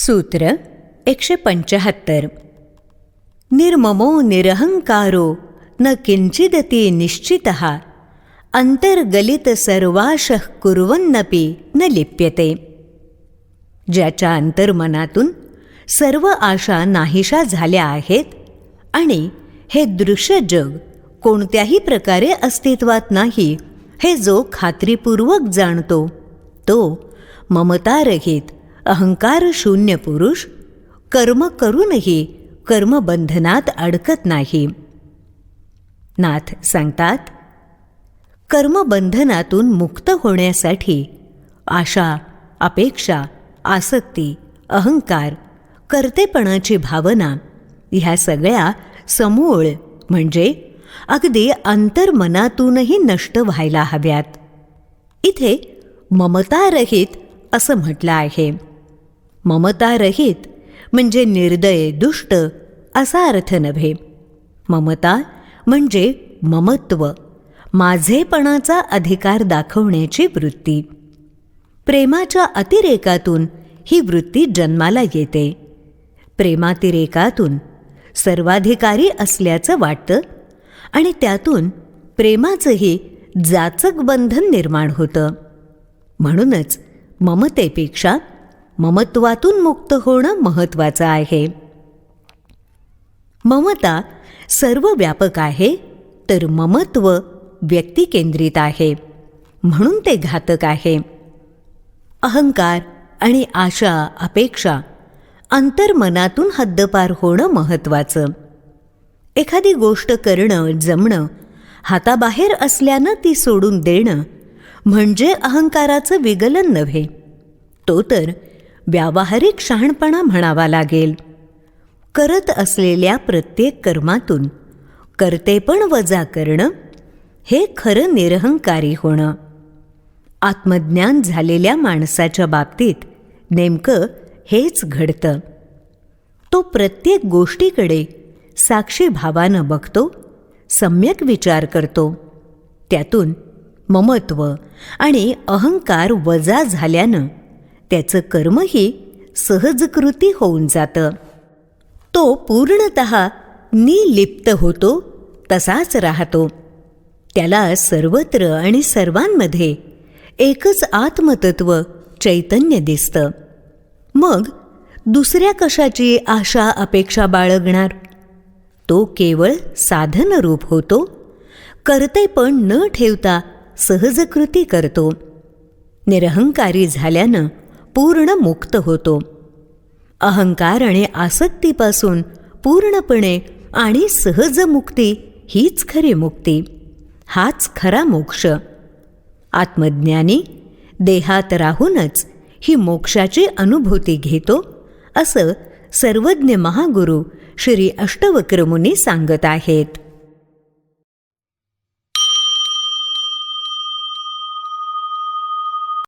सूत्र एकशे पंचाहत्तर. निर्ममो निरहंकारो न किंचिदती निश्चित अंतर्गलित सर्वाशः कुर्वन्नपी न लिप्यते. ज्याच्या अंतर्मनातून सर्व आशा नाहीशा झाल्या आहेत आणि हे दृश्य जग कोणत्याही प्रकारे अस्तित्वात नाही हे जो खात्रीपूर्वक जाणतो तो ममतारहित अहंकार शून्य पुरुष कर्म करूनही कर्मबंधनात अडकत नाही. नाथ सांगतात कर्मबंधनातून मुक्त होण्यासाठी आशा अपेक्षा आसक्ती अहंकार कर्तेपणाची भावना ह्या सगळ्या समूळ म्हणजे अगदी अंतर्मनातूनही नष्ट व्हायला हव्यात. इथे ममतारहित असं म्हटलं आहे. ममतारहित म्हणजे निर्दय दुष्ट असा अर्थ नव्हे. ममता म्हणजे ममत्व माझेपणाचा अधिकार दाखवण्याची वृत्ती. प्रेमाच्या अतिरेकातून ही वृत्ती जन्माला येते. प्रेमातिरेकातून सर्वाधिकारी असल्याचं वाटतं आणि त्यातून प्रेमाचंही जाचक बंधन निर्माण होतं. म्हणूनच ममतेपेक्षा ममत्वातून मुक्त होणं महत्त्वाचं आहे. ममता सर्व व्यापक आहे तर ममत्व व्यक्तिकेंद्रित आहे म्हणून ते घातक आहे. अहंकार आणि आशा अपेक्षा अंतर्मनातून हद्दपार होणं महत्त्वाचं एखादी गोष्ट करणं जमणं हाताबाहेर असल्यानं ती सोडून देणं म्हणजे अहंकाराचं विगलन नव्हे. तो तर व्यावहारिक शहाणपणा म्हणावा लागेल. करत असलेल्या प्रत्येक कर्मातून कर्तेपण वजा करणं हे खरं निरहंकारी होणं. आत्मज्ञान झालेल्या माणसाच्या बाबतीत नेमकं हेच घडतं. तो प्रत्येक गोष्टीकडे साक्षीभावानं बघतो सम्यक विचार करतो. त्यातून ममत्व आणि अहंकार वजा झाल्यानं त्याचं कर्मही सहजकृती होऊन जातं. तो पूर्णत निलिप्त होतो तसाच राहतो. त्याला सर्वत्र आणि सर्वांमध्ये एकच आत्मतत्व चैतन्य दिसतं. मग दुसऱ्या कशाची आशा अपेक्षा बाळगणार? तो केवळ साधनरूप होतो करतेपण न ठेवता सहजकृती करतो. निरहंकारी झाल्यानं पूर्ण मुक्त होतो. अहंकार आणि आसक्तीपासून पूर्णपणे आणि सहज मुक्ती हीच खरी मुक्ती. हाच खरा मोक्ष. आत्मज्ञानी देहात राहूनच ही मोक्षाची अनुभूती घेतो असं सर्वज्ञ महागुरू श्री अष्टवक्रमुनी सांगत आहेत.